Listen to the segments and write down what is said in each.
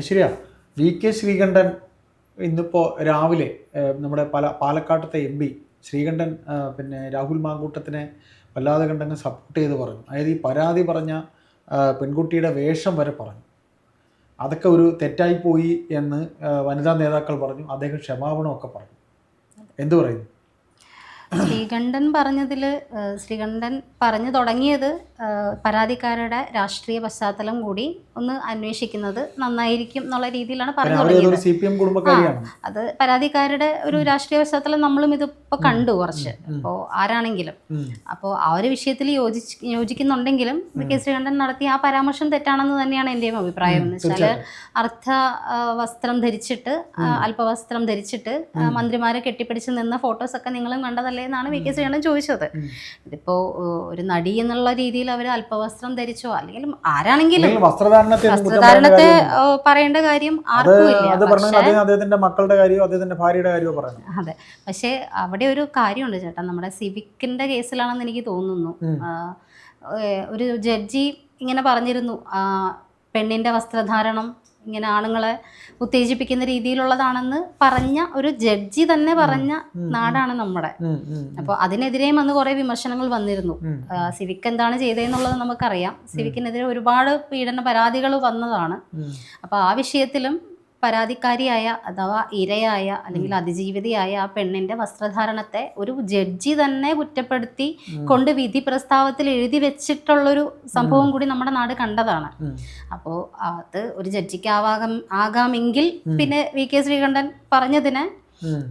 Aishwarya V K Sreekandan ഇന്നിപ്പോൾ രാവിലെ നമ്മുടെ പല പാലക്കാട്ടത്തെ എം പി ശ്രീകണ്ഠൻ പിന്നെ രാഹുൽ മാങ്കൂട്ടത്തിനെ വല്ലാതെ കണ്ടങ്ങ് സപ്പോർട്ട് ചെയ്ത് പറഞ്ഞു. അതായത് ഈ പരാതി പറഞ്ഞ പെൺകുട്ടിയുടെ വേഷം വരെ പറഞ്ഞു. അതൊക്കെ ഒരു തെറ്റായിപ്പോയി എന്ന് വനിതാ നേതാക്കൾ പറഞ്ഞു. അദ്ദേഹം ക്ഷമാപണമൊക്കെ പറഞ്ഞു. എന്തു പറയുന്നു? ശ്രീകണ്ഠൻ പറഞ്ഞതിൽ ശ്രീകണ്ഠൻ പറഞ്ഞു തുടങ്ങിയത് പരാതിക്കാരുടെ രാഷ്ട്രീയ പശ്ചാത്തലം കൂടി ഒന്ന് അന്വേഷിക്കുന്നത് നന്നായിരിക്കും എന്നുള്ള രീതിയിലാണ് പറഞ്ഞു തുടങ്ങിയത്. അത് പരാതിക്കാരുടെ ഒരു രാഷ്ട്രീയ പശ്ചാത്തലം നമ്മളും ഇതിപ്പോൾ കണ്ടു കുറച്ച്. അപ്പോൾ ആരാണെങ്കിലും. അപ്പോൾ ആ ഒരു വിഷയത്തിൽ യോജിച്ച് യോജിക്കുന്നുണ്ടെങ്കിലും കെ ശ്രീകണ്ഠൻ നടത്തിയ ആ പരാമർശം തെറ്റാണെന്ന് തന്നെയാണ് എന്റെയും അഭിപ്രായം. എന്ന് വെച്ചാൽ അർത്ഥ വസ്ത്രം ധരിച്ചിട്ട് അല്പവസ്ത്രം ധരിച്ചിട്ട് മന്ത്രിമാരെ കെട്ടിപ്പിടിച്ച് നിന്ന ഫോട്ടോസ് ഒക്കെ നിങ്ങളും കണ്ടതല്ലേ എന്നാണ് വി. കെ. ശ്രീകണ്ഠൻ ചോദിച്ചത്. ഇതിപ്പോ ഒരു നടി എന്നുള്ള രീതിയിൽ അവർ അല്പവസ്ത്രം ധരിച്ചോ? അല്ലെങ്കിൽ ആരാണെങ്കിലും വസ്ത്രധാരണത്തെ പറയേണ്ട കാര്യം ആർക്കും ഇല്ല. മക്കളുടെ കാര്യമോ അദ്ദേഹത്തിന്റെ ഭാര്യയുടെ കാര്യമോ അതെ. പക്ഷേ അവിടെ ഒരു കാര്യമുണ്ട് ചേട്ടാ. നമ്മുടെ സിവിക്കിന്റെ കേസിലാണെന്ന് എനിക്ക് തോന്നുന്നു. ഒരു ജഡ്ജി ഇങ്ങനെ പറഞ്ഞിരുന്നു. പെണ്ണിന്റെ വസ്ത്രധാരണം ഇങ്ങനെ ആണുങ്ങളെ ഉത്തേജിപ്പിക്കുന്ന രീതിയിലുള്ളതാണെന്ന് പറഞ്ഞ ഒരു ജഡ്ജി തന്നെ പറഞ്ഞ നാടാണ് നമ്മുടെ. അപ്പോൾ അതിനെതിരെയും അന്ന് കുറേ വിമർശനങ്ങൾ വന്നിരുന്നു. സിവിക്ക് എന്താണ് ചെയ്തതെന്നുള്ളത് നമുക്കറിയാം. സിവിക്കിനെതിരെ ഒരുപാട് പീഡന പരാതികൾ വന്നതാണ്. അപ്പോൾ ആ വിഷയത്തിലും പരാതിക്കാരിയായ അഥവാ ഇരയായ അല്ലെങ്കിൽ അതിജീവിതയായ ആ പെണ്ണിന്റെ വസ്ത്രധാരണത്തെ ഒരു ജഡ്ജി തന്നെ കുറ്റപ്പെടുത്തി കൊണ്ട് വിധി പ്രസ്താവത്തിൽ എഴുതി വെച്ചിട്ടുള്ളൊരു സംഭവം കൂടി നമ്മുടെ നാട് കണ്ടതാണ്. അപ്പോ അപ്പോൾ അത് ഒരു ജഡ്ജിക്ക് ആവാകം ആകാമെങ്കിൽ പിന്നെ വി കെ ശ്രീകണ്ഠൻ പറഞ്ഞതിനെ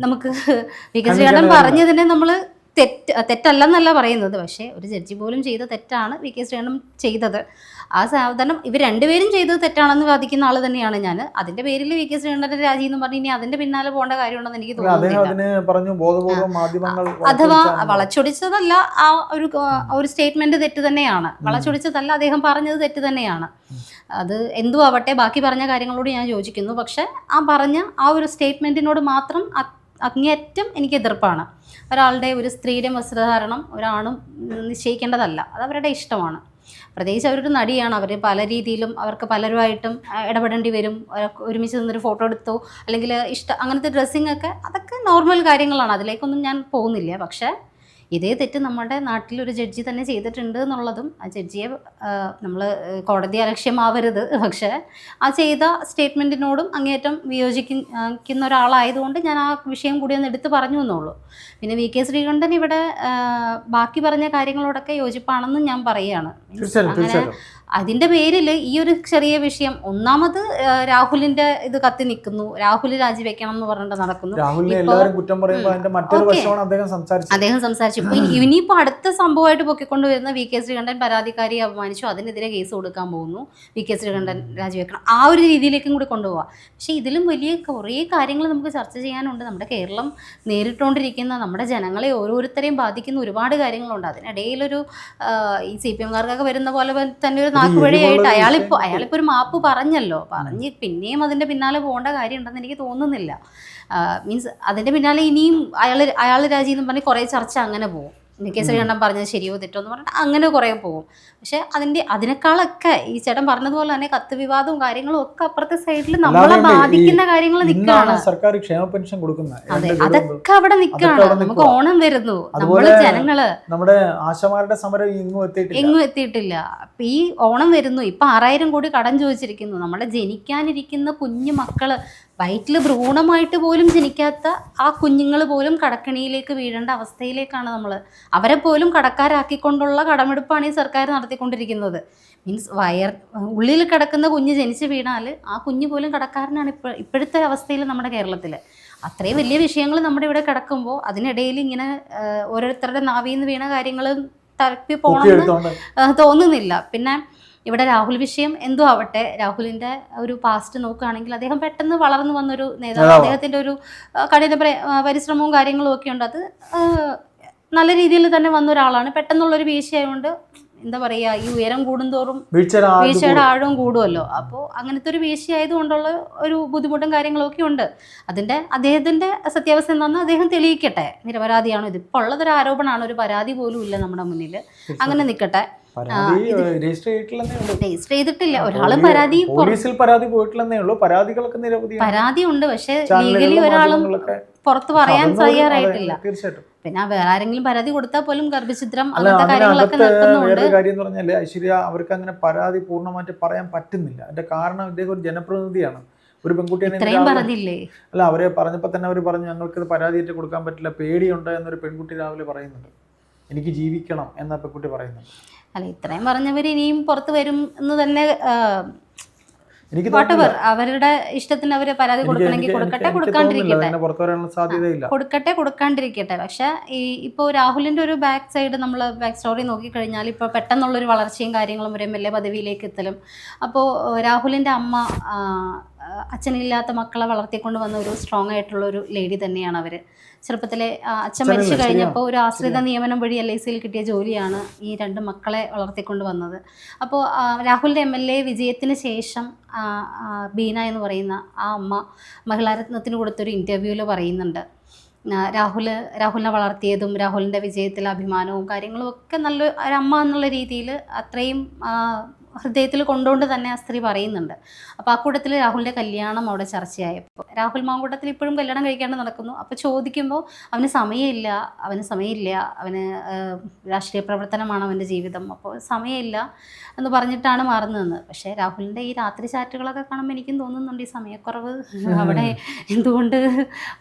നമുക്ക് വി കെ ശ്രീകണ്ഠൻ പറഞ്ഞതിനെ നമ്മൾ തെറ്റ് തെറ്റല്ലെന്നല്ല പറയുന്നത്. പക്ഷേ ഒരു ജഡ്ജി പോലും ചെയ്ത തെറ്റാണ് വി കെ ശ്രീകണ്ഠൻ ചെയ്തത്. ആ സാധനം ഇവർ രണ്ടുപേരും ചെയ്തത് തെറ്റാണെന്ന് വാദിക്കുന്ന ആൾ തന്നെയാണ് ഞാൻ അതിന്റെ പേരിൽ വി കെ ശ്രീകണ്ഠന്റെ രാജി എന്ന് പറഞ്ഞ് ഇനി അതിന്റെ പിന്നാലെ പോകേണ്ട കാര്യമുണ്ടെന്ന് എനിക്ക് തോന്നുന്നില്ല. അഥവാ വളച്ചൊടിച്ചതല്ല ആ ഒരു ഒരു സ്റ്റേറ്റ്മെന്റ് തെറ്റ് തന്നെയാണ്. വളച്ചൊടിച്ചതല്ല അദ്ദേഹം പറഞ്ഞത് തെറ്റ് തന്നെയാണ്. അത് എന്തു ആവട്ടെ ബാക്കി പറഞ്ഞ കാര്യങ്ങളോട് ഞാൻ യോജിക്കുന്നു. പക്ഷെ ആ പറഞ്ഞ ആ ഒരു സ്റ്റേറ്റ്മെന്റിനോട് മാത്രം അങ്ങേയറ്റം എനിക്ക് എതിർപ്പാണ്. ഒരാളുടെ ഒരു സ്ത്രീയുടെ വസ്ത്രധാരണം ഒരാണും നിശ്ചയിക്കേണ്ടതല്ല. അത് അവരുടെ ഇഷ്ടമാണ്. പ്രത്യേകിച്ച് അവരൊരു നടിയാണ്. അവർ പല രീതിയിലും അവർക്ക് പലരുമായിട്ടും ഇടപെടേണ്ടി വരും. ഒരുമിച്ച് നിന്നൊരു ഫോട്ടോ എടുത്തോ. അല്ലെങ്കിൽ ഇഷ്ടം അങ്ങനത്തെ ഡ്രസ്സിങ് ഒക്കെ അതൊക്കെ നോർമൽ കാര്യങ്ങളാണ്. അതിലേക്കൊന്നും ഞാൻ പോകുന്നില്ല. പക്ഷേ ഇതേ തെറ്റ് നമ്മുടെ നാട്ടിലൊരു ജഡ്ജി തന്നെ ചെയ്തിട്ടുണ്ട് എന്നുള്ളതും ആ ജഡ്ജിയെ നമ്മൾ കോടതി അലക്ഷ്യമാവരുത്. പക്ഷേ ആ ചെയ്ത സ്റ്റേറ്റ്മെന്റിനോടും അങ്ങേയറ്റം വിയോജിക്കുന്ന ഒരാളായതുകൊണ്ട് ഞാൻ ആ വിഷയം കൂടി ഒന്ന് എടുത്ത് പറഞ്ഞു എന്നുള്ളൂ പിന്നെ വി കെ ശ്രീകണ്ഠൻ ഇവിടെ ബാക്കി പറഞ്ഞ കാര്യങ്ങളോടൊക്കെ യോജിപ്പാണെന്നും ഞാൻ പറയുകയാണ്. അങ്ങനെ അതിന്റെ പേരിൽ ഈ ഒരു ചെറിയ വിഷയം. ഒന്നാമത് രാഹുലിന്റെ ഇത് കത്തി നിൽക്കുന്നു. രാഹുൽ രാജിവെക്കണം എന്ന് പറഞ്ഞിട്ട് നടക്കുന്നു. അദ്ദേഹം സംസാരിച്ചു. ഇപ്പൊ ഇനിയിപ്പോ അടുത്ത സംഭവമായിട്ട് പൊക്കിക്കൊണ്ട് വരുന്ന വി കെ ശ്രീകണ്ഠൻ പരാതിക്കാരിയെ അപമാനിച്ചു. അതിനെതിരെ കേസ് കൊടുക്കാൻ പോകുന്നു. വി കെ ശ്രീകണ്ഠൻ രാജിവെക്കണം. ആ ഒരു രീതിയിലേക്കും കൂടി കൊണ്ടുപോവാം. പക്ഷേ ഇതിലും വലിയ കുറേ കാര്യങ്ങൾ നമുക്ക് ചർച്ച ചെയ്യാനുണ്ട്. നമ്മുടെ കേരളം നേരിട്ടുകൊണ്ടിരിക്കുന്ന നമ്മുടെ ജനങ്ങളെ ഓരോരുത്തരെയും ബാധിക്കുന്ന ഒരുപാട് കാര്യങ്ങളുണ്ട്. അതിനിടയിലൊരു ഈ സി പി എംകാർക്കൊക്കെ വരുന്ന പോലെ തന്നെ ഒരു നാക്കുവഴിയായിട്ട് എരിവുള്ള അയാളിപ്പോ അയാളിപ്പോ ഒരു മാപ്പ് പറഞ്ഞല്ലോ. പറഞ്ഞ് പിന്നെയും അതിന്റെ പിന്നാലെ പോകേണ്ട കാര്യമുണ്ടെന്ന് എനിക്ക് തോന്നുന്നില്ല. മീൻസ് അതിന്റെ പിന്നാലെ ഇനിയും അയാൾ അയാൾ രാജി എന്ന് പറഞ്ഞ് കുറേ ചർച്ച അങ്ങനെ പോകും. കെ കണ്ണം പറഞ്ഞത് ശരിയോ തെറ്റോ എന്ന് പറഞ്ഞിട്ട് അങ്ങനെ കുറേ പോകും. പക്ഷെ അതിന്റെ അതിനേക്കാളൊക്കെ ഈ ചേട്ടൻ പറഞ്ഞതുപോലെ തന്നെ കത്ത് വിവാദവും കാര്യങ്ങളും ഒക്കെ അപ്പുറത്തെ സൈഡിൽ നമ്മളെ ബാധിക്കുന്ന കാര്യങ്ങൾ നിൽക്കുകയാണ് സർക്കാർ ക്ഷേമ പെൻഷൻ കൊടുക്കുന്നത് അതെ അതൊക്കെ അവിടെ നിൽക്കുകയാണ് നമുക്ക് ഓണം വരുന്നു. നമ്മൾ ജനങ്ങൾ നമ്മുടെ ആശമാരുടെ സമരം എങ്ങും എത്തിയിട്ടില്ല. അപ്പൊ ഈ ഓണം വരുന്നു. ഇപ്പൊ ആറായിരം കോടി കടം ചോദിച്ചിരിക്കുന്നു. നമ്മുടെ ജനിക്കാനിരിക്കുന്ന കുഞ്ഞു മക്കൾ വയറ്റിൽ ഭ്രൂണമായിട്ട് പോലും ജനിക്കാത്ത ആ കുഞ്ഞുങ്ങൾ പോലും കടക്കണിയിലേക്ക് വീഴേണ്ട അവസ്ഥയിലേക്കാണ് നമ്മൾ അവരെ പോലും കടക്കാരാക്കിക്കൊണ്ടുള്ള കടമെടുപ്പാണ് ഈ സർക്കാർ നടത്തിക്കൊണ്ടിരിക്കുന്നത്. മീൻസ് വയർ ഉള്ളിൽ കിടക്കുന്ന കുഞ്ഞ് ജനിച്ച് വീണാൽ ആ കുഞ്ഞ് പോലും കടക്കാരനാണ് ഇപ്പോൾ ഇപ്പോഴത്തെ അവസ്ഥയിൽ നമ്മുടെ കേരളത്തിൽ അത്രയും വലിയ വിഷയങ്ങൾ നമ്മുടെ ഇവിടെ കിടക്കുമ്പോൾ അതിനിടയിൽ ഇങ്ങനെ ഓരോരുത്തരുടെ നാവിൽ നിന്ന് വീണ കാര്യങ്ങൾ തലപ്പി പോകണമെന്ന് തോന്നുന്നില്ല. പിന്നെ ഇവിടെ രാഹുൽ വിഷയം എന്തോ ആവട്ടെ. രാഹുലിന്റെ ഒരു പാസ്റ്റ് നോക്കുകയാണെങ്കിൽ അദ്ദേഹം പെട്ടെന്ന് വളർന്നു വന്നൊരു നേതാവ് അദ്ദേഹത്തിന്റെ ഒരു കഠിന പരിശ്രമവും കാര്യങ്ങളും ഒക്കെ ഉണ്ട്. അത് നല്ല രീതിയിൽ തന്നെ വന്ന ഒരാളാണ്. പെട്ടെന്നുള്ളൊരു വീഴ്ചയായതുകൊണ്ട് എന്താ പറയാ ഈ ഉയരം കൂടുന്തോറും വീഴ്ചയുടെ ആഴവും കൂടുമല്ലോ അപ്പോൾ അങ്ങനത്തെ ഒരു വീഴ്ച ആയതുകൊണ്ടുള്ള ഒരു ബുദ്ധിമുട്ടും കാര്യങ്ങളൊക്കെ ഉണ്ട്. അതിന്റെ അദ്ദേഹത്തിന്റെ സത്യാവസ്ഥ എന്താണെന്ന് അദ്ദേഹം തെളിയിക്കട്ടെ. നിരപരാധിയാണോ ഇത്? ഉള്ളതൊരു ആരോപണമാണ് ഒരു പരാതി പോലും ഇല്ല നമ്മുടെ മുന്നിൽ അങ്ങനെ നിൽക്കട്ടെ രജിസ്റ്റർ ചെയ്തിട്ടില്ല. ഒരാളും പരാതി പോലീസിൽ പരാതി പോയിട്ടില്ലെന്നേ ഉള്ളൂ. പരാതികളൊക്കെ നിരവധി പരാതി ഉണ്ട്. പക്ഷെ ലീഗലി ഒരാളും പുറത്ത് പറയാൻ തയ്യാറായിട്ടില്ല. തീർച്ചയായിട്ടും. പിന്നെ വേറെ ആരെങ്കിലും പരാതി കൊടുത്താൽ പോലും ഗർഭചിത്രം അങ്ങനത്തെ കാര്യങ്ങളൊക്കെ നടക്കുന്നുണ്ട്. കാര്യം എന്ന് പറഞ്ഞാൽ ഐശ്വര്യ അവർക്ക് അങ്ങനെ പരാതി പൂർണമായിട്ട് പറയാൻ പറ്റുന്നില്ല. അതിന്റെ കാരണം ഇദ്ദേഹം ഒരു ജനപ്രതിനിധിയാണ്. ഒരു പെൺകുട്ടിയെ അല്ല അവരെ പറഞ്ഞപ്പോൾ തന്നെ അവർ പറഞ്ഞു ഞങ്ങൾക്ക് പരാതിയായിട്ട് കൊടുക്കാൻ പറ്റില്ല. പേടിയുണ്ട് എന്നൊരു പെൺകുട്ടി രാവിലെ പറയുന്നുണ്ട്. എനിക്ക് ജീവിക്കണം എന്ന പെൺകുട്ടി പറയുന്നുണ്ട് അല്ല ഇത്രയും പറഞ്ഞവർ ഇനിയും പുറത്ത് വരും എന്ന് തന്നെ എനിക്ക് വാട്ടവർ അവരുടെ ഇഷ്ടത്തിന് അവർ പരാതി കൊടുക്കണമെങ്കിൽ കൊടുക്കട്ടെ കൊടുക്കാണ്ടിരിക്കട്ടെ. കൊടുക്കട്ടെ കൊടുക്കാണ്ടിരിക്കട്ടെ. പക്ഷെ ഈ ഇപ്പോൾ രാഹുലിന്റെ ഒരു ബാക്ക് സൈഡ് നമ്മൾ ബാക്ക് സ്റ്റോറി നോക്കിക്കഴിഞ്ഞാൽ ഇപ്പോൾ പെട്ടെന്നുള്ളൊരു വളർച്ചയും കാര്യങ്ങളും ഒരു എം എൽ എ പദവിയിലേക്ക് എത്തലും. അപ്പോൾ രാഹുലിന്റെ അമ്മ അച്ഛനില്ലാത്ത മക്കളെ വളർത്തിക്കൊണ്ട് വന്ന ഒരു സ്ട്രോങ് ആയിട്ടുള്ള ഒരു ലേഡി തന്നെയാണ് അവർ ചെറുപ്പത്തിലെ അച്ഛൻ മരിച്ചു കഴിഞ്ഞപ്പോൾ ഒരു ആശ്രിത നിയമനം വഴി എൽ ഐ സിയിൽ കിട്ടിയ ജോലിയാണ് ഈ രണ്ട് മക്കളെ വളർത്തിക്കൊണ്ട് വന്നത്. അപ്പോൾ രാഹുലിന്റെ എം എൽ എ വിജയത്തിന് ശേഷം ബീന എന്ന് പറയുന്ന ആ അമ്മ മഹിളാരത്നത്തിന് കൊടുത്തൊരു ഇന്റർവ്യൂവിൽ പറയുന്നുണ്ട്. രാഹുൽ രാഹുൽ രാഹുലിനെ വളർത്തിയതും രാഹുലിന്റെ വിജയത്തിലെ അഭിമാനവും കാര്യങ്ങളും ഒക്കെ നല്ല ഒരു അമ്മ എന്നുള്ള രീതിയിൽ അത്രയും ഹൃദയത്തിൽ കൊണ്ടുകൊണ്ട് തന്നെ ആ സ്ത്രീ പറയുന്നുണ്ട്. അപ്പോൾ ആ കൂട്ടത്തിൽ രാഹുലിന്റെ കല്യാണം അവിടെ ചർച്ചയായപ്പോൾ രാഹുൽ മാങ്കൂട്ടത്തിൽ ഇപ്പോഴും കല്യാണം കഴിക്കാണ്ട് നടക്കുന്നു. അപ്പോൾ ചോദിക്കുമ്പോൾ അവന് സമയമില്ല അവന് സമയമില്ല അവന് രാഷ്ട്രീയ പ്രവർത്തനമാണ് അവന്റെ ജീവിതം. അപ്പോൾ സമയമില്ല എന്ന് പറഞ്ഞിട്ടാണ് മാറുന്നതെന്ന്. പക്ഷേ രാഹുലിന്റെ ഈ രാത്രി ചാറ്റുകളൊക്കെ കാണുമ്പോൾ എനിക്കും തോന്നുന്നുണ്ട് ഈ സമയക്കുറവ് അവിടെ എന്തുകൊണ്ട്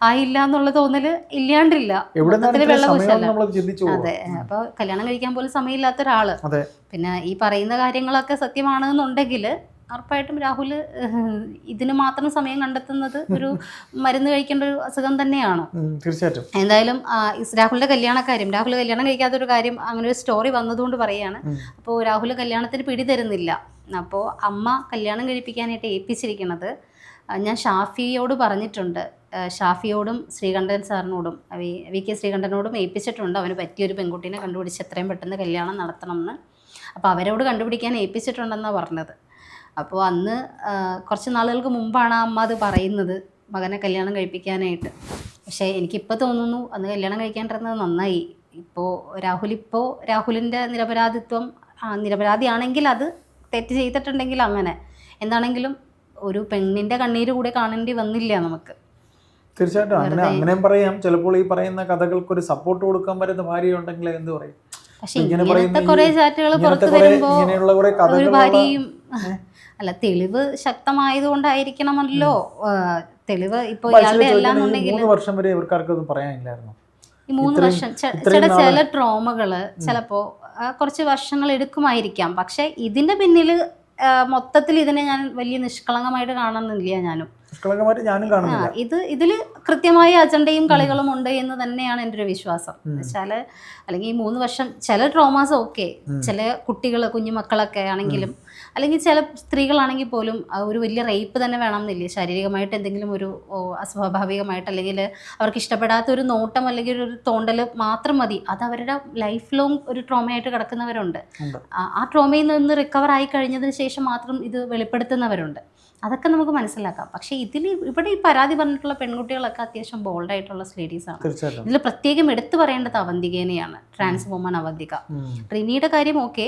ആയില്ല എന്നുള്ള തോന്നൽ ഇല്ലാണ്ടില്ല. വെള്ളപൂശല്ല. അതെ. അപ്പോൾ കല്യാണം കഴിക്കാൻ പോലും സമയമില്ലാത്ത ഒരാൾ. പിന്നെ ഈ പറയുന്ന കാര്യങ്ങളൊക്കെ സത്യമാണെന്നുണ്ടെങ്കിൽ ഉറപ്പായിട്ടും രാഹുൽ ഇതിന് മാത്രം സമയം കണ്ടെത്തുന്നത് ഒരു മരുന്ന് കഴിക്കേണ്ട ഒരു അസുഖം തന്നെയാണ്. തീർച്ചയായിട്ടും. എന്തായാലും രാഹുലിന്റെ കല്യാണ കാര്യം കല്യാണക്കാര്യം രാഹുൽ കല്യാണം കഴിക്കാത്ത ഒരു കാര്യം അങ്ങനെ ഒരു സ്റ്റോറി വന്നതുകൊണ്ട് പറയാണ്. അപ്പോൾ രാഹുൽ കല്യാണത്തിന് പിടി തരുന്നില്ല. അപ്പോൾ അമ്മ കല്യാണം കഴിപ്പിക്കാനായിട്ട് ഏൽപ്പിച്ചിരിക്കുന്നത് ഞാൻ ഷാഫിയോട് പറഞ്ഞിട്ടുണ്ട്. ഷാഫിയോടും ശ്രീകണ്ഠൻ സാറിനോടും വി വി കെ ശ്രീകണ്ഠനോടും ഏൽപ്പിച്ചിട്ടുണ്ട്. അവന് പറ്റിയൊരു പെൺകുട്ടീനെ കണ്ടുപിടിച്ച് എത്രയും പെട്ടെന്ന് കല്യാണം നടത്തണം എന്ന് അപ്പോൾ അവരോട് കണ്ടുപിടിക്കാൻ ഏൽപ്പിച്ചിട്ടുണ്ടെന്നാണ് പറഞ്ഞത്. അപ്പോൾ അന്ന് കുറച്ച് നാളുകൾക്ക് മുമ്പാണ് ആ അമ്മ അത് പറയുന്നത് മകനെ കല്യാണം കഴിപ്പിക്കാനായിട്ട്. പക്ഷേ എനിക്കിപ്പോൾ തോന്നുന്നു അന്ന് കല്യാണം കഴിക്കാണ്ടിരുന്നത് നന്നായി. ഇപ്പോൾ രാഹുൽ ഇപ്പോൾ രാഹുലിന്റെ നിരപരാധിത്വം നിരപരാധിയാണെങ്കിൽ അത് തെറ്റ് ചെയ്തിട്ടുണ്ടെങ്കിൽ അങ്ങനെ. എന്താണെങ്കിലും ഒരു പെണ്ണിന്റെ കണ്ണീര് കൂടെ കാണേണ്ടി വന്നില്ല നമുക്ക്. തീർച്ചയായിട്ടും. അങ്ങനെ അങ്ങനെയും പറയാം. ചിലപ്പോൾ ഈ പറയുന്ന കഥകൾക്ക് ഒരു സപ്പോർട്ട് കൊടുക്കാൻ വരുന്ന ഭാര്യ ഉണ്ടെങ്കിൽ എന്ത് പറയും? പക്ഷെ ഇങ്ങനെ ഇങ്ങനത്തെ ഈ- ചാറ്റുകൾ പുറത്ത് കുറെ ഒരു ഭാര്യയും അല്ല തെളിവ് ശക്തമായതുകൊണ്ടായിരിക്കണമല്ലോ. തെളിവ് ഇപ്പോ ഇയാളുടെ എല്ലാം വർഷം വരെ ഇവർക്കാർക്കൊന്നും പറയാനില്ലായിരുന്നു. ഈ മൂന്ന് വർഷം ചില ചില ട്രോമകൾ ചിലപ്പോ കുറച്ച് വർഷങ്ങൾ എടുക്കുമായിരിക്കാം പക്ഷെ ഇതിന്റെ പിന്നിൽ മൊത്തത്തിൽ ഇതിനെ ഞാൻ വലിയ നിഷ്കളങ്കമായിട്ട് കാണുന്നില്ല ഞാനും. നിഷ്കളങ്കമായിട്ട് ഞാനും കാണുന്നില്ല. ഇത് ഇതിൽ കൃത്യമായ അജണ്ടയും കളികളും ഉണ്ട് എന്ന് തന്നെയാണ് എന്റെ ഒരു വിശ്വാസം. വെച്ചാൽ അല്ലെങ്കിൽ ഈ മൂന്ന് വർഷം ചില ട്രോമാസ് ഓക്കെ. ചില കുട്ടികൾ കുഞ്ഞുമക്കളൊക്കെ ആണെങ്കിലും അല്ലെങ്കിൽ ചില സ്ത്രീകളാണെങ്കിൽ പോലും ഒരു വലിയ റേപ്പ് തന്നെ വേണമെന്നില്ല? ശാരീരികമായിട്ട് എന്തെങ്കിലും ഒരു അസ്വാഭാവികമായിട്ട് അല്ലെങ്കിൽ അവർക്ക് ഇഷ്ടപ്പെടാത്ത ഒരു നോട്ടം അല്ലെങ്കിൽ ഒരു തോണ്ടൽ മാത്രം മതി. അത് അവരുടെ ലൈഫ് ലോങ് ഒരു ട്രോമയായിട്ട് കിടക്കുന്നവരുണ്ട്. ആ- ആ ട്രോമയിൽ നിന്ന് റിക്കവർ ആയി കഴിഞ്ഞതിന് ശേഷം മാത്രം ഇത് വെളിപ്പെടുത്തുന്നവരുണ്ട്. അതൊക്കെ നമുക്ക് മനസ്സിലാക്കാം. പക്ഷേ ഇതിൽ ഇവിടെ ഈ പരാതി പറഞ്ഞിട്ടുള്ള പെൺകുട്ടികളൊക്കെ അത്യാവശ്യം ബോൾഡായിട്ടുള്ള ലേഡീസാണ് തീർച്ചയായിട്ടും. ഇതിൽ പ്രത്യേകം എടുത്തു പറയേണ്ടത് അവന്തികേനെയാണ് ട്രാൻസ് വുമൺ അവന്തിക. റിനിയുടെ കാര്യം ഓക്കെ.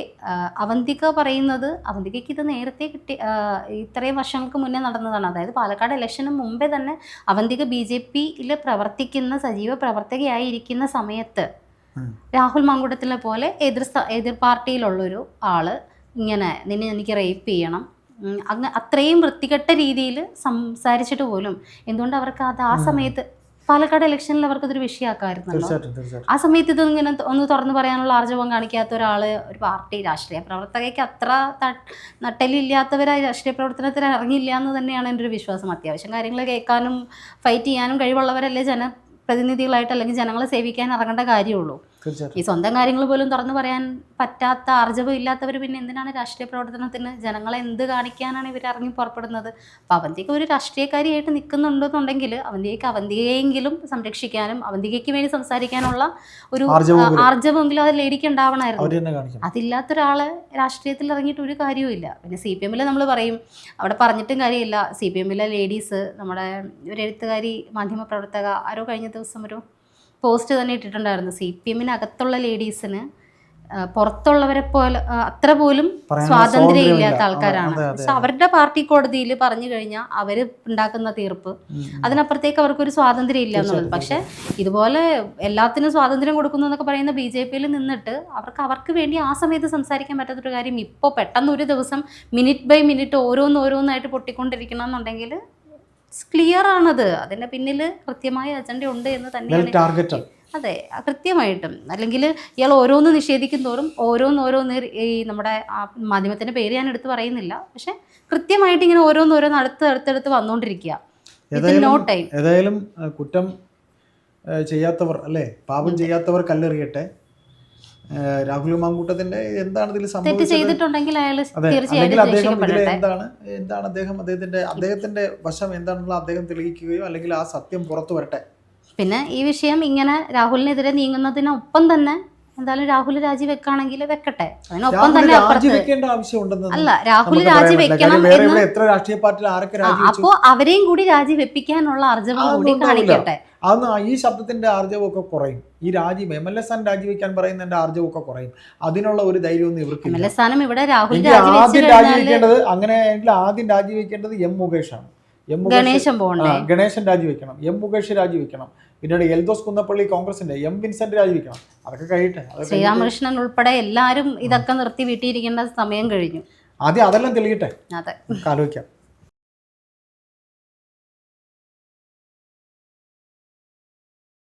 അവന്തിക പറയുന്നത് അവന്തികയ്ക്ക് ഇത് നേരത്തെ കിട്ടി ഇത്രയും വർഷങ്ങൾക്ക് മുന്നേ നടന്നതാണ്. അതായത് പാലക്കാട് ഇലക്ഷന് മുമ്പേ തന്നെ അവന്തിക ബി ജെ പിയിൽ പ്രവർത്തിക്കുന്ന സജീവ പ്രവർത്തകയായിരിക്കുന്ന സമയത്ത് രാഹുൽ മാങ്കുടത്തിലെ പോലെ എതിർ എതിർ പാർട്ടിയിലുള്ളൊരു ആൾ ഇങ്ങനെ നിന്നെ എനിക്ക് റേപ്പ് ചെയ്യണം അങ്ങ് അത്രയും വൃത്തികെട്ട രീതിയിൽ സംസാരിച്ചിട്ട് പോലും എന്തുകൊണ്ട് അവർക്ക് അത് ആ സമയത്ത് പാലക്കാട് ഇലക്ഷനിൽ അവർക്ക് അതൊരു വിഷയമാക്കാമായിരുന്നല്ലോ ആ സമയത്ത് ഇത് ഇങ്ങനെ ഒന്ന് തുറന്നു പറയാനുള്ള ആർജവം കാണിക്കാത്ത ഒരാൾ ഒരു പാർട്ടി രാഷ്ട്രീയ പ്രവർത്തകയ്ക്ക് അത്ര നട്ടലില്ലാത്തവരായി രാഷ്ട്രീയ പ്രവർത്തനത്തിന് ഇറങ്ങിയില്ല എന്ന് തന്നെയാണ് എന്റെ ഒരു വിശ്വാസം. അത്യാവശ്യം കാര്യങ്ങൾ കേൾക്കാനും ഫൈറ്റ് ചെയ്യാനും കഴിവുള്ളവരല്ലേ ജനപ്രതിനിധികളായിട്ട് അല്ലെങ്കിൽ ജനങ്ങളെ സേവിക്കാൻ ഇറങ്ങേണ്ട കാര്യമുള്ളൂ. ഈ സ്വന്തം കാര്യങ്ങൾ പോലും തുറന്നു പറയാൻ പറ്റാത്ത ആർജവം ഇല്ലാത്തവർ പിന്നെ എന്തിനാണ് രാഷ്ട്രീയ പ്രവർത്തനത്തിന് ജനങ്ങളെ എന്ത് കാണിക്കാനാണ് ഇവർ ഇറങ്ങി പുറപ്പെടുന്നത്? അപ്പോൾ അവന്തിക ഒരു രാഷ്ട്രീയക്കാരിയായിട്ട് നിൽക്കുന്നുണ്ടെന്നുണ്ടെങ്കിൽ അവന്തികയ്ക്ക് അവന്തികയെങ്കിലും സംരക്ഷിക്കാനും അവന്തികയ്ക്ക് വേണ്ടി സംസാരിക്കാനുള്ള ഒരു ആർജവമെങ്കിലും. ആ, ആർജവമെങ്കിലും അത് ലേഡിക്ക് ഉണ്ടാവണമായിരുന്നു. അവർ ഒരാളെ രാഷ്ട്രീയത്തിൽ ഇറങ്ങിയിട്ട് ഒരു കാര്യവുമില്ല പിന്നെ സി പി എമ്മിൽ നമ്മൾ പറയും അവിടെ പറഞ്ഞിട്ടും കാര്യമില്ല. സി പി എമ്മിലെ ലേഡീസ് നമ്മുടെ ഒരു എഴുത്തുകാരി മാധ്യമപ്രവർത്തക ആരോ കഴിഞ്ഞ ദിവസം ഒരു പോസ്റ്റ് തന്നെ ഇട്ടിട്ടുണ്ടായിരുന്നു. സി പി എമ്മിനകത്തുള്ള ലേഡീസിന് പുറത്തുള്ളവരെ പോലെ അത്ര പോലും സ്വാതന്ത്ര്യം ഇല്ലാത്ത ആൾക്കാരാണ്. പക്ഷെ അവരുടെ പാർട്ടി കോടതിയിൽ പറഞ്ഞു കഴിഞ്ഞാൽ അവർ ഉണ്ടാക്കുന്ന തീർപ്പ് അതിനപ്പുറത്തേക്ക് അവർക്കൊരു സ്വാതന്ത്ര്യം ഇല്ല എന്നുള്ളത്. പക്ഷെ ഇതുപോലെ എല്ലാത്തിനും സ്വാതന്ത്ര്യം കൊടുക്കുന്നു എന്നൊക്കെ പറയുന്ന ബി ജെ പിയിൽ നിന്നിട്ട് അവർക്ക് അവർക്ക് വേണ്ടി ആ സമയത്ത് സംസാരിക്കാൻ പറ്റാത്തൊരു കാര്യം ഇപ്പോൾ പെട്ടെന്ന് ഒരു ദിവസം മിനിറ്റ് ബൈ മിനിറ്റ് ഓരോന്ന് ഓരോന്നായിട്ട് പൊട്ടിക്കൊണ്ടിരിക്കണം എന്നുണ്ടെങ്കിൽ ക്ലിയർ ആണത്. അതിന്റെ പിന്നിൽ കൃത്യമായ അജണ്ട ഉണ്ട് എന്ന് തന്നെയാണ് അതെ കൃത്യമായിട്ടും. അല്ലെങ്കിൽ ഇയാൾ ഓരോന്ന് നിഷേധിക്കും തോറും ഓരോന്ന് ഓരോന്ന് ഈ നമ്മുടെ മാധ്യമത്തിന്റെ പേര് ഞാൻ എടുത്ത് പറയുന്നില്ല. പക്ഷെ കൃത്യമായിട്ട് ഇങ്ങനെ ഓരോന്ന് ഓരോന്ന് അടുത്ത് അടുത്തടുത്ത് വന്നുകൊണ്ടിരിക്കുക ഏതായാലും കുറ്റം ചെയ്യാത്തവർ അല്ലേ? പാപം ചെയ്യാത്തവർ കല്ലെറിയട്ടെ രാഹുൽ മാങ്കൂട്ടത്തിന്റെ എന്താണ് ഇതിൽ അല്ലെങ്കിൽ അദ്ദേഹം എന്താണ് എന്താണ് അദ്ദേഹം അദ്ദേഹത്തിന്റെ അദ്ദേഹത്തിന്റെ വശം എന്താണെന്നുള്ള അദ്ദേഹം തെളിയിക്കുകയോ അല്ലെങ്കിൽ ആ സത്യം പുറത്തു വരട്ടെ? പിന്നെ ഈ വിഷയം ഇങ്ങനെ രാഹുലിനെതിരെ നീങ്ങുന്നതിനൊപ്പം തന്നെ എന്തായാലും രാഹുൽ രാജിവെക്കാണെങ്കിൽ വെക്കട്ടെ. അതിനൊപ്പം തന്നെ അല്ല രാഹുൽ രാജി വെക്കണം അപ്പോ അവരെയും കൂടി രാജിവെപ്പിക്കാനുള്ള അർജവം കൂടി. കാണിക്കട്ടെ. അന്ന് ഈ ശബ്ദത്തിന്റെ ആർജവമൊക്കെ കുറയും. ഈ രാജി എം എൽ എസ് രാജിവെക്കാൻ പറയുന്നതിന്റെ ആർജവമൊക്കെ കുറയും. അതിനുള്ള ഒരു ധൈര്യമൊന്നും എം എൽ എ സ്ഥാനം ഇവിടെ രാഹുൽ ആദ്യം രാജിവെക്കേണ്ടത് അങ്ങനെ ആദ്യം രാജിവെക്കേണ്ടത് എം മുകേഷാണ്. എം ഗണേശൻ രാജിവെക്കണം. എം മുകേഷ് രാജിവെക്കണം. പിന്നീട് എൽദോസ് കുന്നപ്പള്ളി കോൺഗ്രസിന്റെ എം വിൻസെന്റ് രാജിവെക്കണം. അതൊക്കെ കഴിയട്ടെ ശ്രീരാമകൃഷ്ണൻ ഉൾപ്പെടെ എല്ലാവരും ഇതൊക്കെ നിർത്തി വീട്ടിയിരിക്കേണ്ട സമയം കഴിഞ്ഞു. ആദ്യം അതെല്ലാം തെളിയട്ടെ? അതെ. ആലോചിക്കാം.